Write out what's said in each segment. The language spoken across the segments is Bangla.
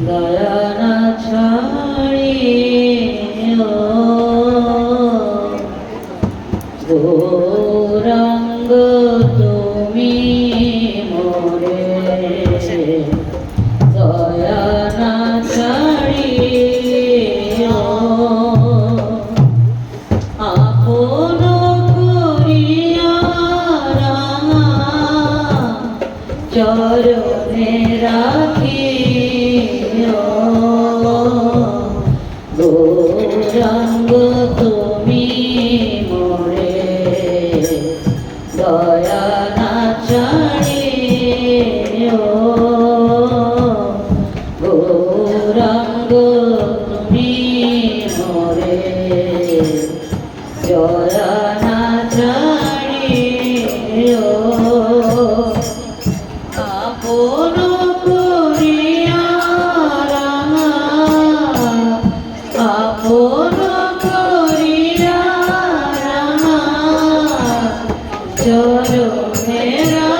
দয়ানা ছাড়ে গৌরঙ্গ তুমি মোরে দয়ানা ছাড়ে আপন করিয়া চরণ জানব তুমি মোরে দয়া না জানি ও গৌরাঙ্গ চোখের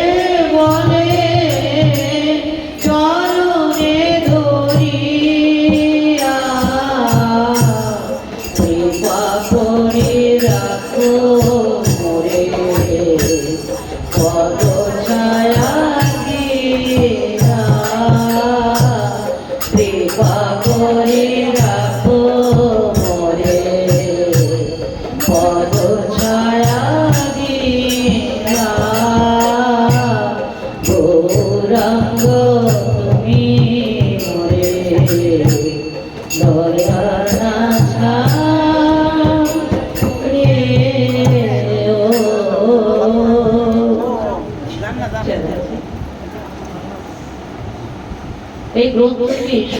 baby Entrou no limite.